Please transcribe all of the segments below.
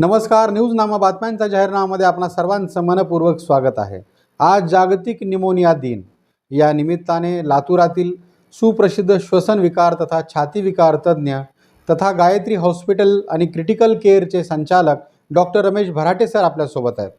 नमस्कार न्यूज नामा बातम्यांच्या जाहीरनामामध्ये आपणा सर्वांचं मनपूर्वक स्वागत आहे. आज जागतिक निमोनिया दिन. या निमित्ताने लातूरातील सुप्रसिद्ध श्वसन विकार तथा छाती विकार तज्ज्ञ तथा गायत्री हॉस्पिटल आणि क्रिटिकल केअरचे संचालक डॉक्टर रमेश भराटे सर आपल्यासोबत आहेत.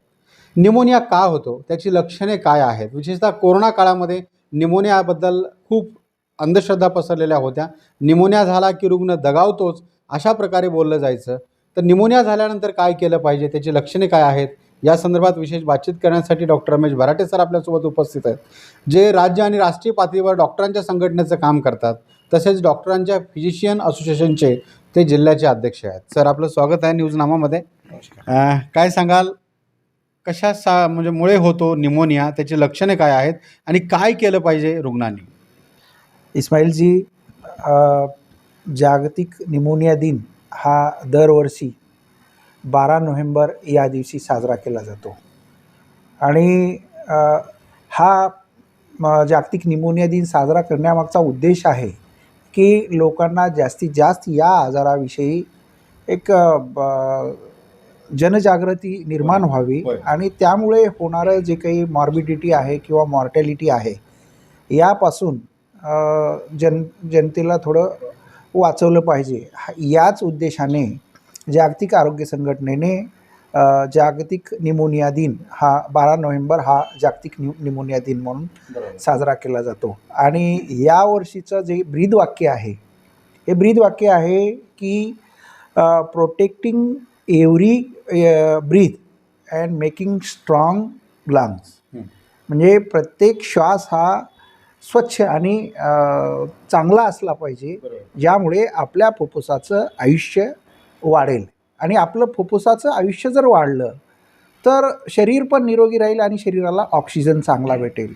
निमोनिया का होतो? त्याची लक्षणे काय आहेत? विशेषतः कोरोना काळामध्ये निमोनियाबद्दल खूप अंधश्रद्धा पसरलेल्या होत्या. निमोनिया झाला की रुग्ण दगावतोच अशा प्रकारे बोललं जायचं. तर निमोनिया झाल्यानंतर काय केलं पाहिजे? त्याची लक्षणे काय आहेत? या संदर्भात विशेष बातचीत करण्यासाठी डॉक्टर रमेश भराटे सर आपल्यासोबत उपस्थित आहेत. जे राज्य आणि राष्ट्रीय पातळीवर डॉक्टरांच्या संघटनेचं काम करतात तसेच डॉक्टरांच्या फिजिशियन असोसिएशनचे ते जिल्ह्याचे अध्यक्ष आहेत. सर आपलं स्वागत आहे न्यूजनामामध्ये. काय सांगाल? कशा सा म्हणजे मुळे होतो निमोनिया? त्याची लक्षणे काय आहेत? आणि काय केलं पाहिजे रुग्णांनी? इस्माईलजी जागतिक निमोनिया दिन हा दरवर्षी बारा नोव्हेंबर या दिवशी साजरा केला जातो आणि हा जागतिक निमोनिया दिन साजरा करण्यामागचा उद्देश आहे की लोकांना जास्तीत जास्त या आजाराविषयी एक जनजागृती निर्माण व्हावी. आणि त्यामुळे होणारं जे काही मॉर्बिडिटी आहे किंवा मॉर्टॅलिटी आहे यापासून जन जनतेला थोडं वाचवलं पाहिजे. याच उद्देशाने जागतिक आरोग्य संघटनेने जागतिक निमोनिया दिन हा बारा नोव्हेंबर हा जागतिक नि निमोनिया दिन म्हणून साजरा केला जातो. आणि या वर्षीचं जे ब्रीदवाक्य आहे हे ब्रीदवाक्य आहे की protecting every breath and making strong lungs. म्हणजे प्रत्येक श्वास हा स्वच्छ आणि चांगला असला पाहिजे ज्यामुळे आपल्या फुफ्फुसाचं आयुष्य वाढेल. आणि आपलं फुफ्फुसाचं आयुष्य जर वाढलं तर शरीर पण निरोगी राहील आणि शरीराला ऑक्सिजन चांगला भेटेल.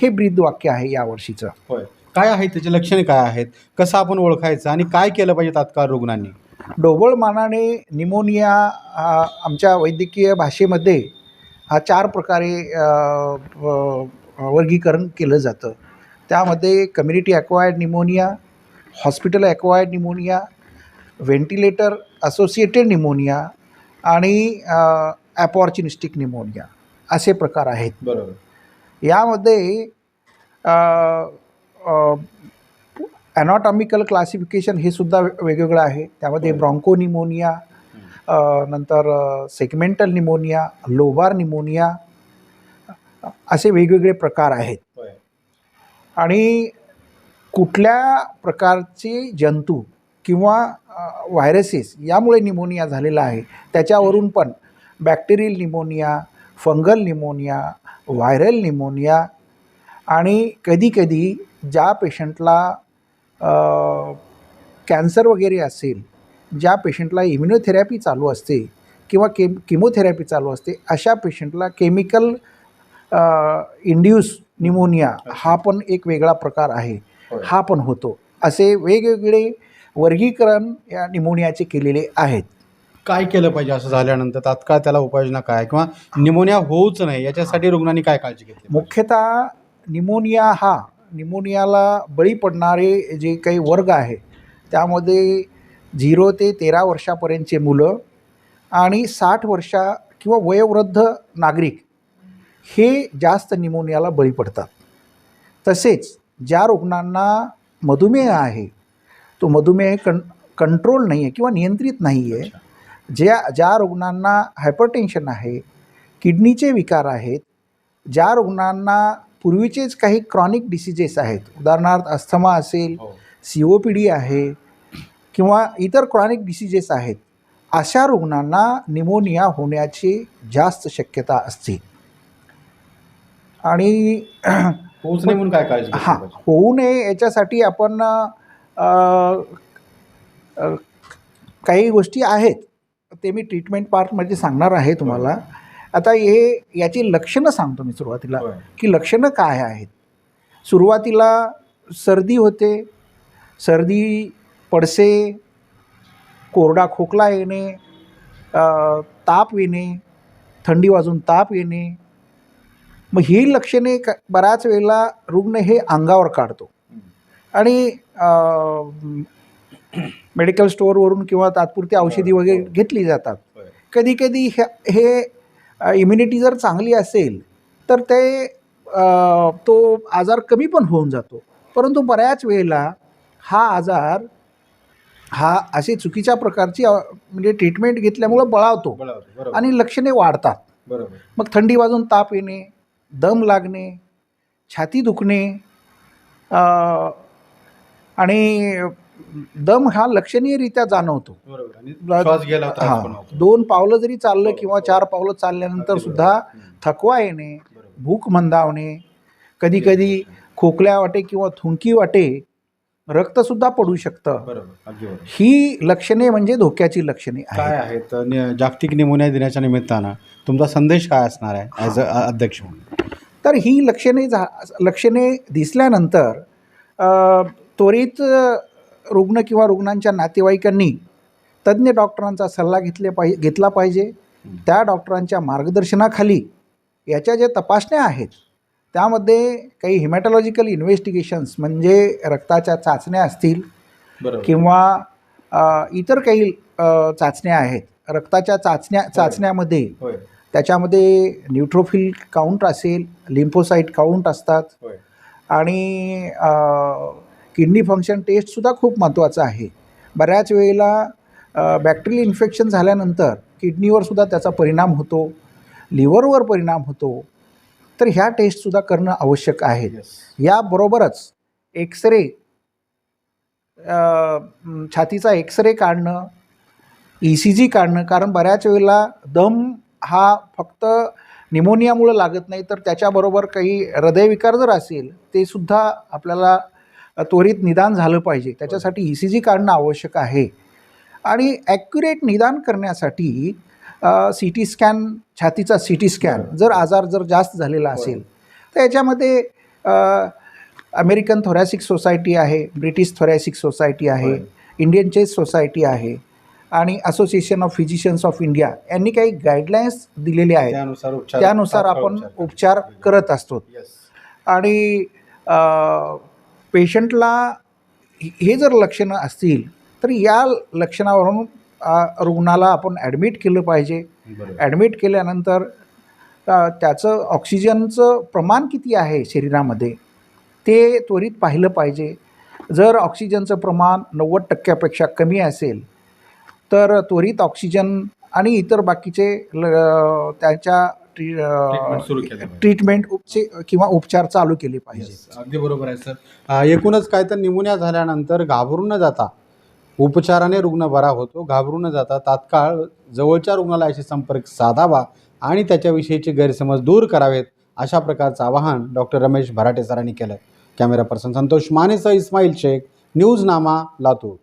हे ब्रीदवाक्य आहे यावर्षीचं होय. काय आहेत त्याची लक्षणे काय आहेत? कसं आपण ओळखायचं आणि काय केलं पाहिजे तात्काळ रुग्णांनी? ढोबळ मानाने निमोनिया हा आमच्या वैद्यकीय भाषेमध्ये हा चार प्रकारे वर्गीकरण केलं जातं. त्यामध्ये community acquired pneumonia hospital acquired pneumonia ventilator associated pneumonia आणि ॲपॉर्च्युनिस्टिक निमोनिया असे प्रकार आहेत. बरोबर. यामध्ये ॲनॉटॉमिकल क्लासिफिकेशन हे सुद्धा वेगवेगळं आहे. त्यामध्ये. ब्रॉन्को निमोनिया नंतर सेगमेंटल निमोनिया लोबार निमोनिया असे वेगवेगळे प्रकार आहेत. आणि कुठल्या प्रकारचे जंतू किंवा व्हायरसेस यामुळे निमोनिया झालेला आहे त्याच्यावरून पण bacterial pneumonia fungal pneumonia viral pneumonia आणि कधीकधी ज्या पेशंटला कॅन्सर वगैरे असेल ज्या पेशंटला इम्युनोथेरपी चालू असते किंवा केम किमोथेरपी चालू असते अशा पेशंटला केमिकल इंड्यूस निमोनिया हा पण एक वेगळा प्रकार आहे. हा पण होतो. असे वेगवेगळे वर्गीकरण या निमोनियाचे केलेले आहेत. काय केलं पाहिजे असं झाल्यानंतर? तात्काळ त्याला उपाययोजना काय? किंवा निमोनिया होऊच नाही याच्यासाठी रुग्णांनी काय काळजी घेतली? मुख्यतः निमोनिया हा निमोनियाला बळी पडणारे जे काही वर्ग आहे त्यामध्ये झिरो ते तेरा वर्षापर्यंतचे मुलं आणि साठ वर्षा किंवा वयोवृद्ध नागरिक हे जास्त निमोनियाला बळी पडतात. तसेच ज्या रुग्णांना मधुमेह आहे तो मधुमेह कं कंट्रोल नाही आहे किंवा नियंत्रित नाही आहे ज्या ज्या रुग्णांना हायपरटेन्शन आहे किडनीचे विकार आहेत ज्या रुग्णांना पूर्वीचेच काही क्रॉनिक डिसिजेस आहेत उदाहरणार्थ अस्थमा असेल. सी ओ पी डी आहे किंवा इतर क्रॉनिक डिसिजेस आहेत अशा रुग्णांना निमोनिया होण्याची जास्त शक्यता असते. आणि होऊच नाही म्हणून काय काळजी घेतली हां पाहिजे? होऊ नये याच्यासाठी आपण अ, अ, काही गोष्टी आहेत. ते मी ट्रीटमेंट पार्टमध्ये सांगणार आहे तुम्हाला. आता हे याची लक्षणं सांगतो मी सुरुवातीला होय. की लक्षणं काय आहेत? सुरुवातीला सर्दी होते. सर्दी पडसे कोरडा खोकला येणे अ, ताप येणे थंडी वाजून ताप येणे मग ही लक्षणे क बऱ्याच वेळेला रुग्ण हे अंगावर काढतो. आणि मेडिकल स्टोअरवरून किंवा तात्पुरती औषधी वगैरे घेतली जातात. कधीकधी हे हे इम्युनिटी जर चांगली असेल तर ते तो आजार कमी पण होऊन जातो. परंतु बऱ्याच वेळेला हा आजार हा अशी चुकीच्या प्रकारची म्हणजे ट्रीटमेंट घेतल्यामुळं बळावतो. आणि लक्षणे वाढतात. बरोबर. मग थंडी वाजून ताप येणे दम लागणे छाती दुखणे आणि दम हा लक्षणीयरित्या जाणवतो हा. दोन पावलं जरी चाललं किंवा. चार पावलं चालल्यानंतर सुद्धा. थकवा येणे. भूक मंदावणे कधी कधी खोकल्या वाटे किंवा थुंकी वाटे रक्तसुद्धा पडू शकतं. बरोबर अगदी बरोबर. ही लक्षणे म्हणजे धोक्याची लक्षणे काय आहेत? नि- जागतिक निमोनिया दिनाच्या निमित्तानं तुमचा संदेश काय असणार आहे ॲज अ अध्यक्ष म्हणून? तर ही लक्षणे झा लक्षणे दिसल्यानंतर अ, त्वरित अ, रुग्ण किंवा रुग्णांच्या नातेवाईकांनी तज्ज्ञ डॉक्टरांचा सल्ला घेतले पाहिजे घेतला पाहिजे. त्या डॉक्टरांच्या मार्गदर्शनाखाली याच्या ज्या तपासण्या आहेत त्यामध्ये काही हिमॅटॉलॉजिकल इन्व्हेस्टिगेशन्स म्हणजे रक्ताच्या चाचण्या असतील किंवा इतर काही चाचण्या आहेत. रक्ताच्या चाचण्या चाचण्यामध्ये त्याच्यामध्ये न्यूट्रोफिल काउंट असेल लिम्फोसाईट काउंट असतात. आणि किडनी फंक्शन टेस्टसुद्धा खूप महत्त्वाचं आहे. बऱ्याच वेळेला बॅक्टेरियल इन्फेक्शन झाल्यानंतर किडनीवर सुद्धा त्याचा परिणाम होतो. लिव्हरवर परिणाम होतो. तर ह्या टेस्टसुद्धा करणं आवश्यक आहे. Yes. याबरोबरच एक्सरे छातीचा एक्सरे काढणं ई सी जी काढणं कारण बऱ्याच वेळेला दम हा फक्त निमोनियामुळं लागत नाही तर त्याच्याबरोबर काही हृदयविकार जर असेल ते सुद्धा आपल्याला त्वरित निदान झालं पाहिजे. त्याच्यासाठी ई सी जी काढणं आवश्यक आहे. आणि ॲक्युरेट निदान करण्यासाठी सी टी स्कॅन छातीचा सी टी स्कॅन जर आजार जर जास्त झालेला असेल तर याच्यामध्ये अमेरिकन थोरॅसिक सोसायटी आहे ब्रिटिश थोरॅसिक सोसायटी आहे. इंडियन चेस सोसायटी आहे आणि association of physicians of India यांनी काही गाईडलाईन्स दिलेले आहेत त्यानुसार आपण उपचार करत असतो. आणि पेशंटला हे जर लक्षणं असतील तर या लक्षणावरून रुग्णाला आपण ॲडमिट केलं पाहिजे. ॲडमिट केल्यानंतर त्याचं ऑक्सिजनचं प्रमाण किती आहे शरीरामध्ये ते त्वरित पाहिलं पाहिजे. जर ऑक्सिजनचं प्रमाण नव्वद टक्क्यापेक्षा कमी असेल तर त्वरित ऑक्सिजन आणि इतर बाकीचे ल त्याच्या पाहिजे. ट्रीटमेंट उपचे किंवा उपचार चालू केले पाहिजे. अगदी बरोबर आहे सर. एकूणच काय तर निमोनिया झाल्यानंतर घाबरून न जाता उपचाराने रुग्ण बरा होतो घाबरू न जाता तात्काळ जवळच्या रुग्णालयाशी संपर्क साधावा आणि त्याच्याविषयीचे गैरसमज दूर करावेत अशा प्रकारचं आवाहन डॉक्टर रमेश भराटे सरांनी केलं. कॅमेरा पर्सन संतोष मानेसह इस्माईल शेख न्यूज नामा लातूर.